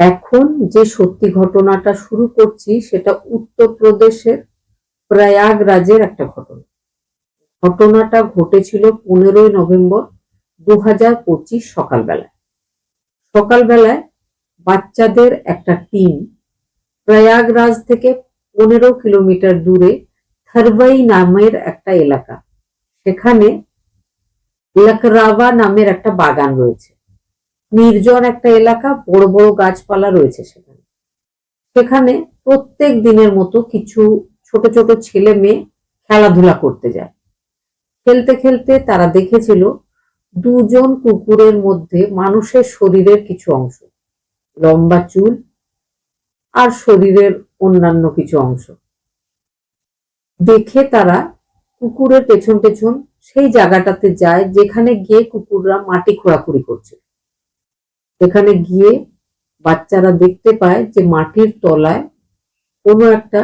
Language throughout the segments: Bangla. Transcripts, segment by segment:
এখন যে সত্যি ঘটনাটা শুরু করছি সেটা উত্তরপ্রদেশের প্রয়াগরাজের একটা ঘটনা। ঘটনাটা ঘটেছিল পনেরোই নভেম্বর দু হাজার পঁচিশ সকালবেলায়। সকালবেলায় বাচ্চাদের একটা টিম প্রয়াগরাজ থেকে পনেরো কিলোমিটার দূরে থারবাই নামের একটা এলাকা। সেখানে লকরাবা নামের একটা বাগান রয়েছে। নির্জন একটা এলাকা, বড় বড় গাছপালা রয়েছে সেখানে। সেখানে প্রত্যেক দিনের মতো কিছু ছোট ছোট ছেলে মেয়ে খেলাধুলা করতে যায়। খেলতে খেলতে তারা দেখেছিল দুজন কুকুরের মধ্যে মানুষের শরীরের কিছু অংশ, লম্বা চুল আর শরীরের অন্যান্য কিছু অংশ। দেখে তারা কুকুরের পেছন পেছন সেই জায়গাটাতে যায় যেখানে গিয়ে কুকুররা মাটি খোঁড়াখুড়ি করছে। সেখানে গিয়ে বাচ্চারা দেখতে পায় যে মাটির তলায় কোনো একটা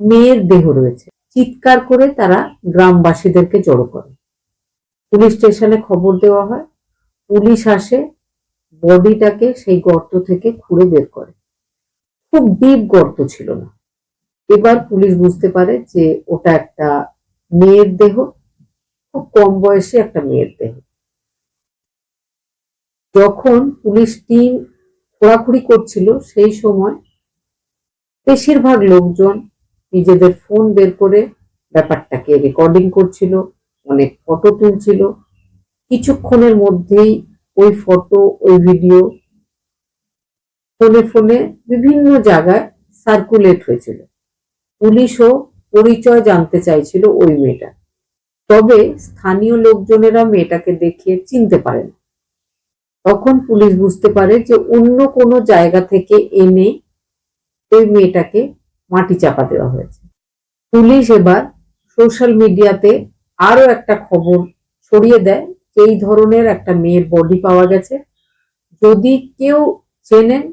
মেয়ের দেহ রয়েছে। চিৎকার করে তারা গ্রামবাসীদেরকে জড়ো করে। পুলিশ স্টেশনে খবর দেওয়া হয়, পুলিশ আসে, বডিটাকে সেই গর্ত থেকে খুঁড়ে বের করে। খুব ডিপ গর্ত ছিল না। এবার পুলিশ বুঝতে পারে যে ওটা একটা মেয়ের দেহ, খুব কম বয়সী একটা মেয়ের দেহ। যখন পুলিশ টিম খোঁড়াখুড়ি করছিল সেই সময় বেশিরভাগ লোকজন নিজেদের ফোন বের করে ব্যাপারটাকে রেকর্ডিং করছিল, অনেক ফটো তুলছিল। কিছুক্ষণের মধ্যেই ওই ফটো ওই ভিডিও ফোনে ফোনে বিভিন্ন জায়গায় সার্কুলেট হয়েছিল। পুলিশও পরিচয় জানতে চাইছিল ওই মেয়েটা তবে স্থানীয় লোকজনেরা মেয়েটাকে দেখিয়ে চিনতে পারে না তখন পুলিশ বুঝতে পারে যে অন্য কোনো জায়গা থেকে এনে ওই মেয়েটাকে মাটি চাপা দেওয়া হয়েছে। পুলিশ এবার সোশ্যাল মিডিয়াতে আরও একটা খবর ছড়িয়ে দেয় এই ধরনের একটা মেয়ের বডি পাওয়া গেছে। যদি কেউ চেনেন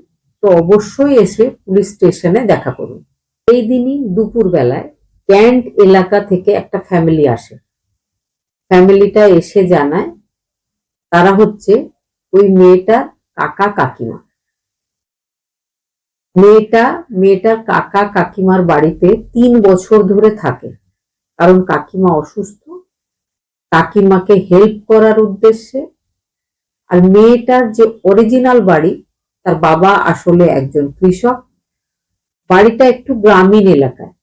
তো অবশ্যই এসে পুলিশ স্টেশনে দেখা করুন। এই দিনই দুপুর বেলায় ক্যান্ট এলাকা থেকে একটা ফ্যামিলি আসে। ফ্যামিলিটা এসে জানায় তারা হচ্ছে ওই মেয়েটার কাকা কাকিমা। মেয়েটা, মেয়েটার কাকা কাকিমার বাড়িতে তিন বছর ধরে থাকে। কারণ কাকিমা অসুস্থ, কাকিমাকে হেল্প করার উদ্দেশ্যে। আর মেয়েটার যে অরিজিনাল বাড়ি, তার বাবা আসলে একজন কৃষক। বাড়িটা একটু গ্রামীণ এলাকায়।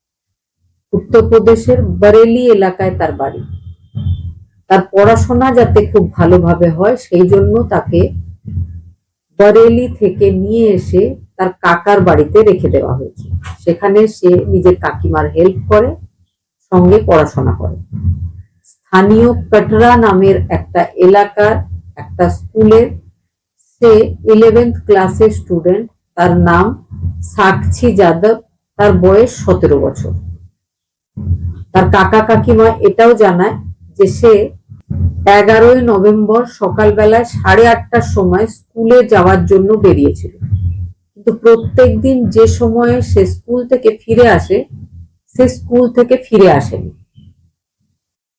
উত্তরপ্রদেশের বরেলি এলাকায় তার বাড়ি। তার পড়াশোনা যাতে খুব ভালোভাবে হয়, সেই জন্য তাকে বরেলি থেকে নিয়ে এসে তার কাকার বাড়িতে রেখে দেওয়া হয়েছে। সেখানে সে নিজের কাকিমার হেল্প করে, সঙ্গে পড়াশোনা করে। স্থানীয় কটরা নামের একটা এলাকার, একটা স্কুলের সে ইলেভেন্থ ক্লাসের স্টুডেন্ট তার নাম সাক্ষী যাদব, তার বয়স সতেরো বছর। তার কাকা কাকিমা এটাও জানায় যে সে এগারোই নভেম্বর সকালবেলায় সাড়ে আটটার সময় স্কুলে যাওয়ার জন্য বেরিয়েছিল। কিন্তু প্রত্যেক দিন যে সময়ে সে স্কুল থেকে ফিরে আসে, সে স্কুল থেকে ফিরে আসেনি।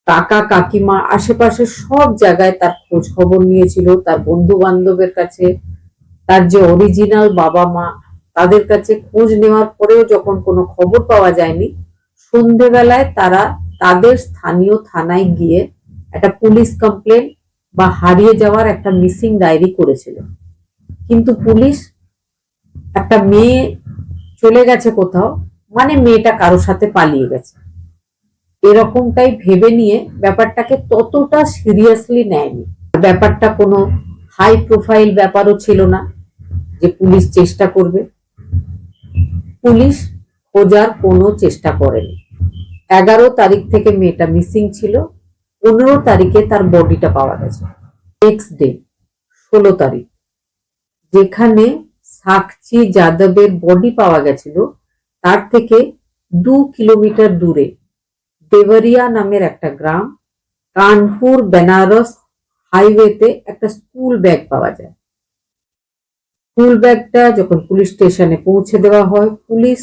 কাকা, কাকিমা, আশেপাশে সব জায়গায় তার খোঁজ খবর নিয়েছিল, তার বন্ধু বান্ধবের কাছে, তার যে অরিজিনাল বাবা মা, তাদের কাছে খোঁজ নেওয়ার পরেও যখন কোনো খবর পাওয়া যায়নি, সন্ধেবেলায় তারা তাদের স্থানীয় থানায় গিয়ে একটা পুলিশ কমপ্লেন বা হারিয়ে যাওয়ার একটা মিসিং ডায়েরি করেছিল কিন্তু পুলিশ একটা মেয়ে চলে গেছে কোথাও মানে মেয়েটা কারোর সাথে পালিয়ে গেছে। এরকমটাই ভেবে নিয়ে ব্যাপারটাকে ততটা সিরিয়াসলি নেয়নি। ব্যাপারটা কোনো হাই প্রোফাইল ব্যাপারও ছিল না যে পুলিশ চেষ্টা করবে। পুলিশ খোঁজার কোনো চেষ্টা করেনি। এগারো তারিখ থেকে মেয়েটা মিসিং ছিল, পনেরো তারিখে তার বডিটা পাওয়া গেছে। নেক্সট ডে ষোলো তারিখ, যেখানে সাক্ষী যাদবের বডি পাওয়া গেছিল, তার থেকে দু কিলোমিটার দূরে দেবরিয়া নামের একটা গ্রাম, কানপুর, বেনারস হাইওয়েতে একটা স্কুল ব্যাগ পাওয়া যায়। স্কুল ব্যাগটা যখন পুলিশ স্টেশনে পৌঁছে দেওয়া হয়, পুলিশ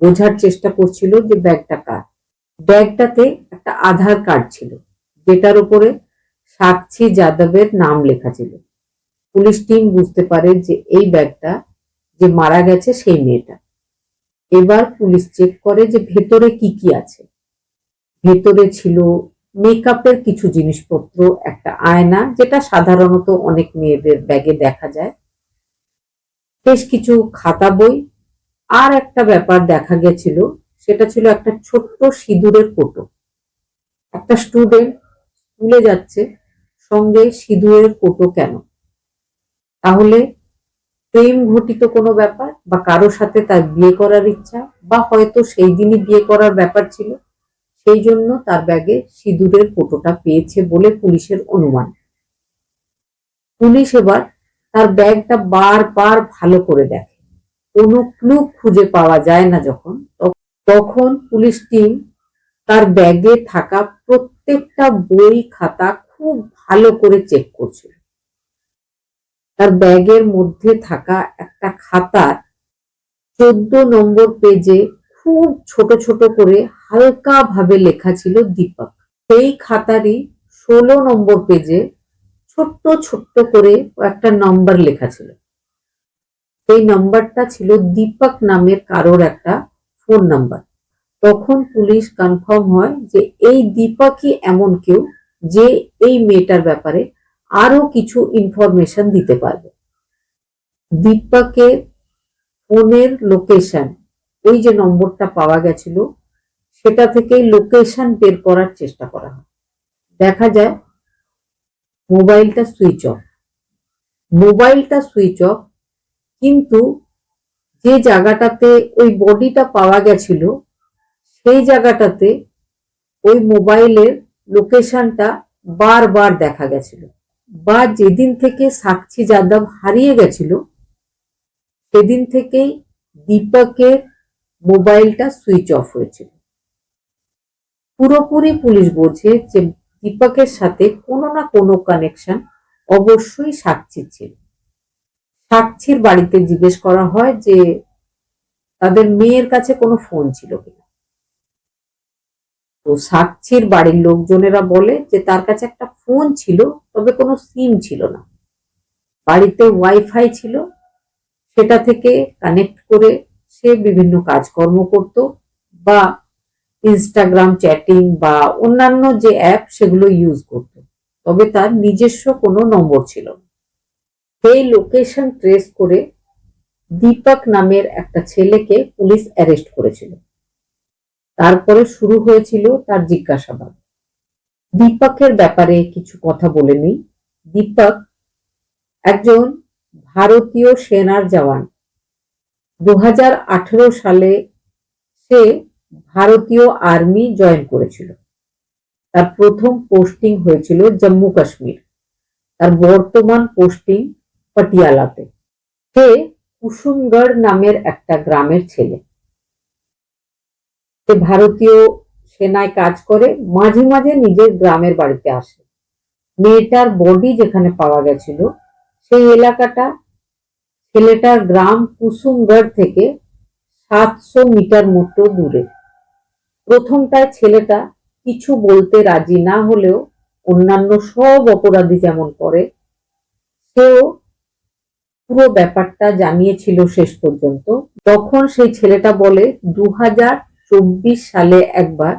বোঝার চেষ্টা করছিল যে ব্যাগটা কার। ব্যাগটাতে একটা আধার কার্ড ছিল, যেটার উপরে সাক্ষী যাদবের নাম লেখা ছিল। পুলিশ টিম বুঝতে পারে যে এই ব্যাগটা যে মারা গেছে সেই মেয়েটা। এবার পুলিশ চেক করে যে ভেতরে কি কি আছে। ভেতরে ছিল মেকআপের কিছু জিনিসপত্র, একটা আয়না, যেটা সাধারণত অনেক মেয়েদের ব্যাগে দেখা যায়। বেশ কিছু খাতা বই, আর একটা ব্যাপার দেখা গেছিল সেটা ছিল একটা ছোট্ট সিঁদুরের কোটো একটা স্টুডেন্ট স্কুলে যাচ্ছে, সঙ্গে সিঁদুরের কোটো কেন? তাহলে প্রেম ঘটিত কোনো ব্যাপার বা কারোর সাথে তার বিয়ে করার ইচ্ছা বা হয়তো সেই দিনই বিয়ে করার ব্যাপার ছিল, সেই জন্য তার ব্যাগে সিঁদুরের কোটোটা পেয়েছে বলে পুলিশের অনুমান। পুলিশ এবার তার ব্যাগটা বারবার ভালো করে দেখে। কোনো ক্লু খুঁজে পাওয়া যায় না যখন তখন পুলিশ টিম তার ব্যাগে থাকা প্রত্যেকটা বই, খাতা খুব ভালো করে চেক করছিল। তার ব্যাগের মধ্যে থাকা একটা খাতার চোদ্দ নম্বর পেজে খুব ছোট ছোট করে হালকা ভাবে লেখা ছিল দীপক। সেই খাতারই ষোলো নম্বর পেজে ছোট্ট ছোট্ট করে একটা নম্বর লেখা ছিল। সেই নাম্বারটা ছিল দীপক নামের কারোর একটা ফোন নাম্বার। তখন পুলিশ কনফার্ম হয় যে এই দীপকই এমন কেউ যে এই মেয়েটার ব্যাপারে আরও কিছু ইনফরমেশন দিতে পারবে। দীপাকে ফোনের লোকেশন ওই যে নম্বরটা পাওয়া গেছিল, সেটা থেকেই লোকেশন বের করার চেষ্টা করা হয়। দেখা যায়, মোবাইলটা সুইচ অফ মোবাইলটা সুইচ অফ কিন্তু যে জায়গাটাতে ওই বডিটা পাওয়া গেছিল, সেই জায়গাটাতে ওই মোবাইলের লোকেশনটা বারবার দেখা গেছিল। বা যেদিন থেকে সাক্ষী যাদব হারিয়ে গেছিল, সেদিন থেকেই দীপকের মোবাইলটা সুইচ অফ হয়েছিল। পুরোপুরি পুলিশ বলছে যে দীপকের সাথে কোনো না কোনো কানেকশন অবশ্যই সাক্ষীর ছিল। সাক্ষীর বাড়িতে জিজ্ঞেস করা হয় যে তাদের মেয়ের কাছে কোনো ফোন ছিল কিনা। তো সাক্ষীর বাড়ির লোকজনেরা বলে যে তার কাছে একটা ফোন ছিল, তবে কোনো সিম ছিল না। বাড়িতে ওয়াইফাই ছিল, সেটা থেকে কানেক্ট করে সে বিভিন্ন কাজকর্ম করত বা ইনস্টাগ্রাম চ্যাটিং বা অন্যান্য যে অ্যাপ সেগুলো ইউজ করত, তবে তার নিজস্ব কোনো নম্বর ছিল না। সেই লোকেশন ট্রেস করে দীপক নামের একটা ছেলেকে পুলিশ অ্যারেস্ট করেছিল। তারপরে শুরু হয়েছিল তার জিজ্ঞাসাবাদ। দীপকের ব্যাপারে কিছু কথা বলে নিই। দীপক একজন ভারতীয় সেনার জওয়ান। দু হাজার আঠারো সালে সে ভারতীয় আর্মি জয়েন করেছিল। তার প্রথম পোস্টিং হয়েছিল জম্মু কাশ্মীর। তার বর্তমান পোস্টিং পটিয়ালাতে। সে কুসুমগড় নামের একটা গ্রামের ছেলে। সে ভারতীয় সেনায় কাজ করে, মাঝে মাঝে নিজের গ্রামের বাড়িতে আসে। মেয়েটার বডি যেখানে পাওয়া গেছিল, সেই এলাকাটা ছেলেটার গ্রাম কুসুমগড় থেকে সাতশো মিটার মতো দূরে। প্রথমটায় ছেলেটা কিছু বলতে রাজি না হলেও অন্যান্য সব অপরাধী যেমন করে, সেও পুরো ব্যাপারটা জানিয়েছিল শেষ পর্যন্ত। তখন সেই ছেলেটা বলে দু সালে একবার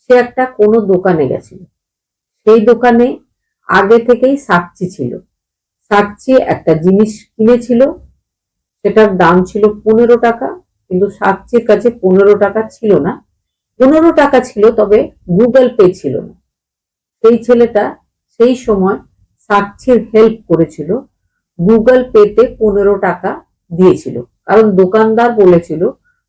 সে একটা কোনো দোকানে গেছিল। সেই দোকানে আগে থেকেই সাক্ষী ছিল। সাক্ষী একটা জিনিস কিনেছিল। সেটার দাম ছিল পনেরো টাকা, কিন্তু সাক্ষীর কাছে পনেরো টাকা ছিল না। পনেরো টাকা ছিল, তবে গুগল পে ছিল না। সেই ছেলেটা সেই সময় সাক্ষীর হেল্প করেছিল। গুগল পেতে পনেরো টাকা দিয়েছিল। কারণ দোকানদার বলেছিল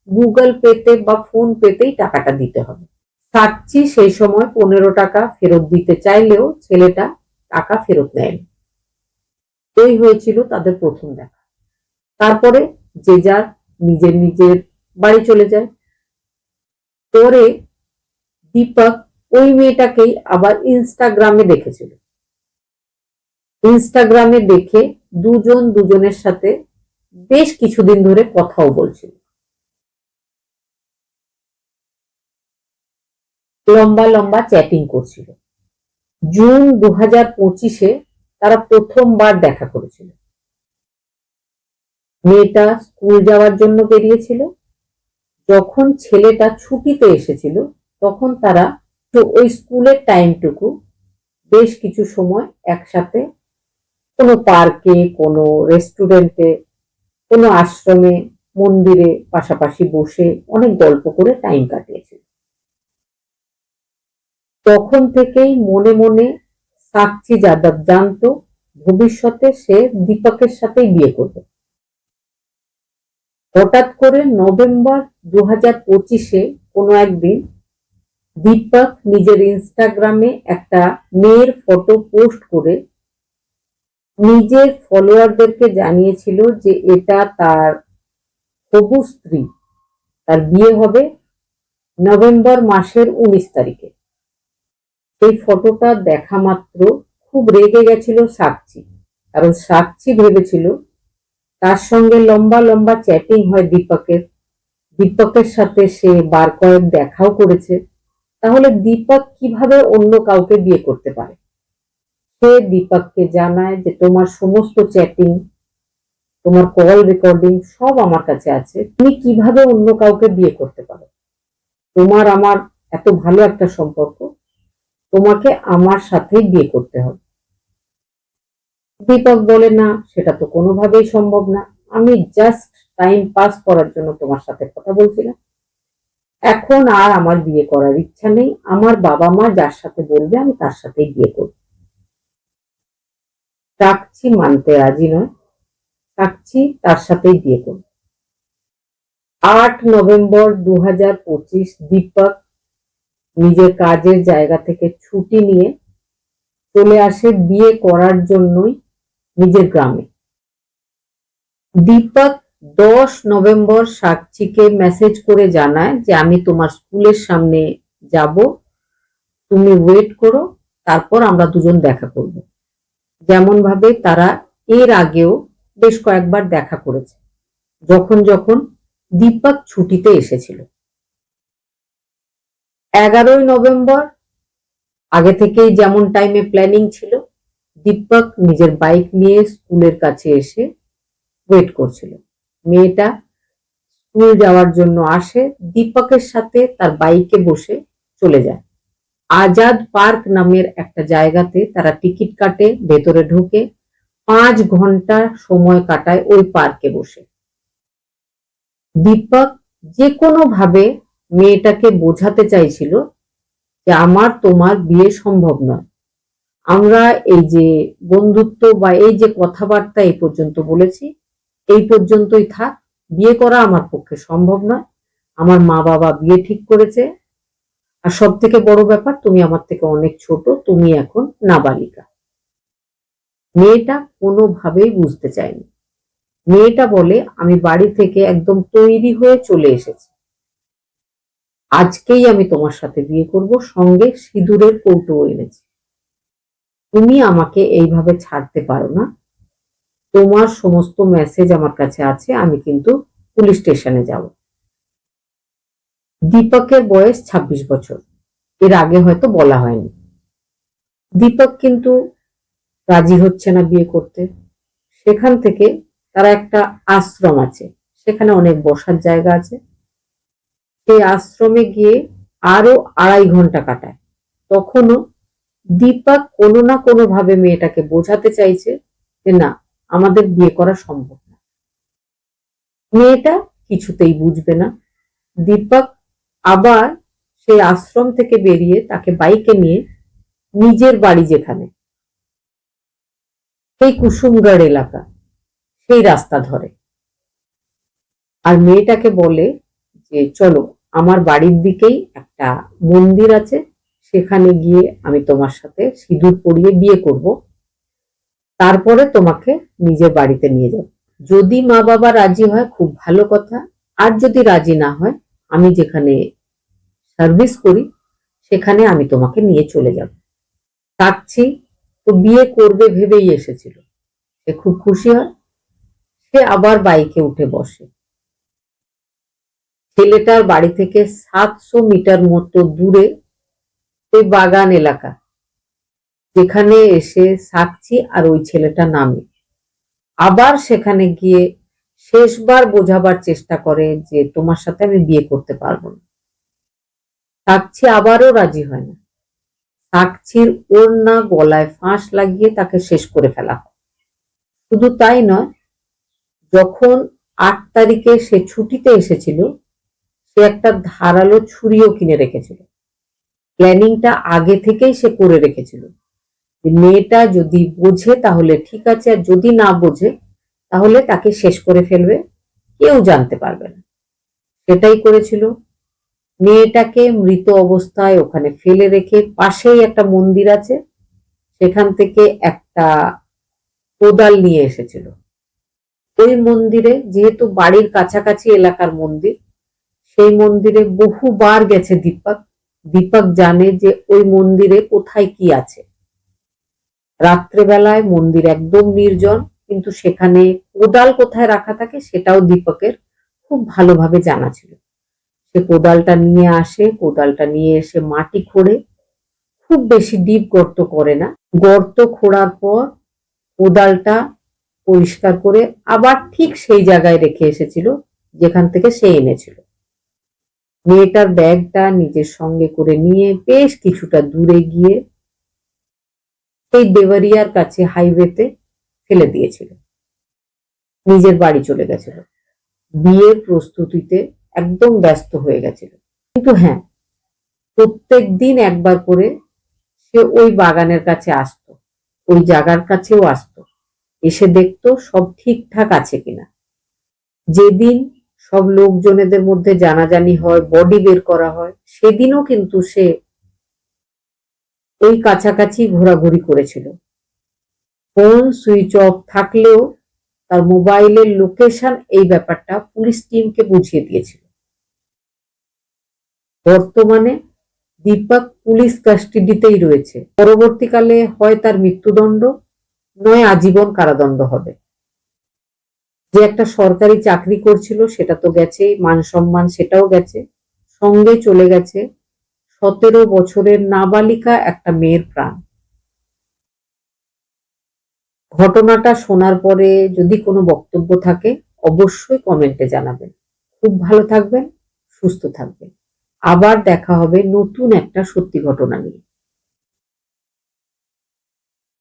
গুগল পেতে বা ফোন পেতেই টাকাটা দিতে হবে। সাক্ষী সেই সময় পনেরো টাকা ফেরত দিতে চাইলেও ছেলেটা টাকা ফেরত নেয়নি। এই হয়েছিল তাদের প্রথম দেখা। তারপরে যে যার নিজের নিজের বাড়ি চলে যায়। পরে দীপক ওই মেয়েটাকেই আবার ইনস্টাগ্রামে দেখেছিল। ইনস্টাগ্রামে দেখে দুজন দুজনের সাথে বেশ কিছুদিন ধরে কথাও বলছিল। লম্বা লম্বা চ্যাটিং করছিল। জুন দু হাজার পঁচিশে তারা প্রথমবার দেখা করেছিল। মেয়েটা স্কুল যাওয়ার জন্য বেরিয়েছিল। যখন ছেলেটা ছুটিতে এসেছিল, তখন তারা ওই স্কুলের টাইমটুকু বেশ কিছু সময় একসাথে কোনো পার্কে, কোনো রেস্টুরেন্টে, কোনো আশ্রমে, মন্দিরে পাশাপাশি বসে অনেক গল্প করে টাইম কাটিয়েছিল তখন থেকেই মনে মনে সাক্ষী যাদব জানতো ভবিষ্যতে সে দীপকের সাথেই বিয়ে করবে। হঠাৎ করে নভেম্বর দু হাজার পঁচিশে কোনো একদিন দীপক নিজের ইনস্টাগ্রামে একটা মেয়ের ফটো পোস্ট করে নিজের ফলোয়ারদেরকে জানিয়েছিল যে এটা তার হবু স্ত্রী। তার বিয়ে হবে নভেম্বর মাসের উনিশ তারিখে। এই ফটোটা দেখা মাত্র খুব রেগে গেছিল সাক্ষী কারণ সাক্ষী ভেবেছিল তার সঙ্গে লম্বা লম্বা চ্যাটিং হয় দীপকের। দীপকের সাথে সে বার কয়েক দেখাও করেছে। তাহলে দীপক কীভাবে অন্য কাউকে বিয়ে করতে পারে? সে দীপককে জানায় যে তোমার সমস্ত চ্যাটিং তোমার কল রেকর্ডিং সব আমার কাছে আছে। তুমি কীভাবে অন্য কাউকে বিয়ে করতে পারো? তোমার আমার এত ভালো একটা সম্পর্ক, তোমাকে আমার সাথেই বিয়ে করতে হবে। দীপক বলে, না, সেটা তো কোনোভাবেই সম্ভব না। আমি জাস্ট টাইম পাস করার জন্য তোমার সাথে কথা বলছিলাম। এখন আর আমার বিয়ে করার ইচ্ছা নেই। আমার বাবা মা যার সাথে বলবে, আমি তার সাথেই বিয়ে করব। সাক্ষী মানতে রাজি নয়। সাক্ষী তার সাথেই বিয়ে করবে। আট নভেম্বর দু হাজার পঁচিশ দীপক নিজের কাজের জায়গা থেকে ছুটি নিয়ে চলে আসে বিয়ে করার জন্যই নিজের গ্রামে। দীপক দশ নভেম্বর সাক্ষীকে মেসেজ করে জানায় যে, আমি তোমার স্কুলের সামনে যাব, তুমি ওয়েট করো, তারপর আমরা দুজন দেখা করব। যেমন ভাবে তারা এর আগেও বেশ কয়েকবার দেখা করেছে, যখন যখন দীপক ছুটিতে এসেছিল। এগারোই নভেম্বর, আগে থেকেই যেমন টাইমে প্ল্যানিং ছিল, দীপক নিজের বাইক নিয়ে স্কুলের কাছে এসে ওয়েট করছিল। মেয়েটা স্কুল যাওয়ার জন্য আসে, দীপকের সাথে তার বাইকে বসে চলে যায়। আজাদ পার্ক নামের একটা জায়গাতে তারা টিকিট কাটে, ভেতরে ঢুকে, পাঁচ ঘণ্টা সময় কাটায় ওই পার্কে বসে। দীপক যে কোনো ভাবে মেয়েটাকে বোঝাতে চাইছিল যে আমার তোমার বিয়ে সম্ভব নয়। আমরা এই যে বন্ধুত্ব বা এই যে কথাবার্তা এই পর্যন্ত বলেছি, এই পর্যন্তই থাক। বিয়ে করা আমার পক্ষে সম্ভব নয়। আমার মা বাবা বিয়ে ঠিক করেছে। আর সব থেকে বড় ব্যাপার, তুমি আমার থেকে অনেক ছোট, তুমি এখন নাবালিকা। মেয়েটা কোনোভাবেই বুঝতে চায়নি। মেয়েটা বলে, আমি বাড়ি থেকে একদম তৈরি হয়ে চলে এসেছি। আজকেই আমি তোমার সাথে বিয়ে করব, সঙ্গে সিঁদুরের কৌটো এনেছি। তুমি আমাকে এইভাবে ছাড়তে পারো না। তোমার সমস্ত মেসেজ আমার কাছে আছে, আমি কিন্তু পুলিশ স্টেশনে যাব। দীপকের বয়স ২৬ বছর। এর আগে হয়তো বলা হয়নি। দীপক কিন্তু রাজি হচ্ছে না বিয়ে করতে। সেখান থেকে তারা একটা আশ্রম আছে। সেখানে অনেক বসার জায়গা আছে। সেই আশ্রমে গিয়ে আরও আড়াই ঘণ্টা কাটায়। তখনও দীপক কোনো না কোনো ভাবে মেয়েটাকে বোঝাতে চাইছে যে, না, আমাদের বিয়ে করা সম্ভব না। মেয়েটা কিছুতেই বুঝবে না। দীপক আবার সেই আশ্রম থেকে বেরিয়ে তাকে বাইকে নিয়ে নিজের বাড়ি যেখানে। সেই কুসুমগড় এলাকা, সেই রাস্তা ধরে। আর মেয়েটাকে বলে যে, চলো, আমার বাড়ির দিকেই একটা মন্দির আছে, সেখানে গিয়ে আমি তোমার সাথে সিঁদুর পরিয়ে বিয়ে করব। তারপরে তোমাকে নিজের বাড়িতে নিয়ে যাব। যদি মা বাবা রাজি হয়, খুব ভালো কথা। আর যদি রাজি না হয় আমি যেখানে সার্ভিস করি, সেখানে আমি তোমাকে নিয়ে চলে যাব। থাকছি তো বিয়ে করবে ভেবেই এসেছিল। সে খুব খুশি হয়, সে আবার বাইকে উঠে বসে। ছেলেটার বাড়ি থেকে সাতশো মিটার মতো দূরে ওই বাগান এলাকা, যেখানে এসে সাক্ষী আর ওই ছেলেটা নামে। আবার সেখানে গিয়ে শেষবার বোঝাবার চেষ্টা করে যে তোমার সাথে আমি বিয়ে করতে পারব না। সাক্ষী আবারও রাজি হয় না। সাক্ষীর ওড়না গলায় ফাঁস লাগিয়ে তাকে শেষ করে ফেলা হয়। শুধু তাই নয়, যখন আট তারিখে সে ছুটিতে এসেছিল, সে একটা ধারালো ছুরিও কিনে রেখেছিল। প্ল্যানিংটা আগে থেকেই সে করে রেখেছিল মেয়েটা যদি বোঝে তাহলে ঠিক আছে, আর যদি না বোঝে তাহলে তাকে শেষ করে ফেলবে। কেউ জানতে পারবে না। সেটাই করেছিল। মেয়েটাকে মৃত অবস্থায় ওখানে ফেলে রেখে পাশেই একটা মন্দির আছে। সেখান থেকে একটা কোদাল নিয়ে এসেছিল। ওই মন্দিরে যেহেতু বাড়ির কাছাকাছি এলাকার মন্দির, সেই মন্দিরে বহুবার গেছে দীপক। দীপক জানে যে ওই মন্দিরে কোথায় কি আছে। রাত্রেবেলায় মন্দির একদম নির্জন। কিন্তু সেখানে কোদাল কোথায় রাখা থাকে সেটাও দীপকের খুব ভালোভাবে জানা ছিল। সে কোদালটা নিয়ে আসে, কোদালটা নিয়ে এসে মাটি খোঁড়ে। খুব বেশি ডিপ গর্ত করে না। গর্ত খোঁড়ার পর কোদালটা পরিষ্কার করে আবার ঠিক সেই জায়গায় রেখে এসেছিল, যেখান থেকে সে এনেছিল। মেয়েটার ব্যাগটা নিজের সঙ্গে করে নিয়ে বেশ কিছুটা দূরে গিয়ে সেই দেওয়ারিয়ার কাছে হাইওয়েতে ফেলে দিয়েছিল। নিজের বাড়ি চলে গেছিল। বিয়ের প্রস্তুতিতে একদম ব্যস্ত হয়ে গেছিল। কিন্তু হ্যাঁ প্রত্যেক দিন একবার করে সে ওই বাগানের কাছে আসতো, ওই জায়গার কাছেও আসতো। এসে দেখতো সব ঠিকঠাক আছে কিনা। যেদিন সব লোকজনেদের মধ্যে জানাজানি হয়, বডি বের করা হয়, সেদিনও কিন্তু সে ওই কাছাকাছি ঘোরাঘুরি করেছিল। ফোন সুইচ অফ থাকলেও তার মোবাইলের লোকেশন এই ব্যাপারটা পুলিশ টিমকে বুঝিয়ে দিয়েছিল। বর্তমানে দীপক পুলিশ কাস্টাডিতেই রয়েছে। পরবর্তীকালে হয় তার মৃত্যুদণ্ড, নয় আজীবন কারাদণ্ড হবে। যে একটা সরকারি চাকরি করছিল সেটা তো গেছে, মান সম্মান সেটাও গেছে, সঙ্গে চলে গেছে। সতেরো বছরের নাবালিকা একটা মেয়ের প্রাণ। ঘটনাটা শোনার পরে যদি কোনো বক্তব্য থাকে, অবশ্যই কমেন্টে জানাবেন। খুব ভালো থাকবেন, সুস্থ থাকবেন। আবার দেখা হবে নতুন একটা সত্যি ঘটনা নিয়ে।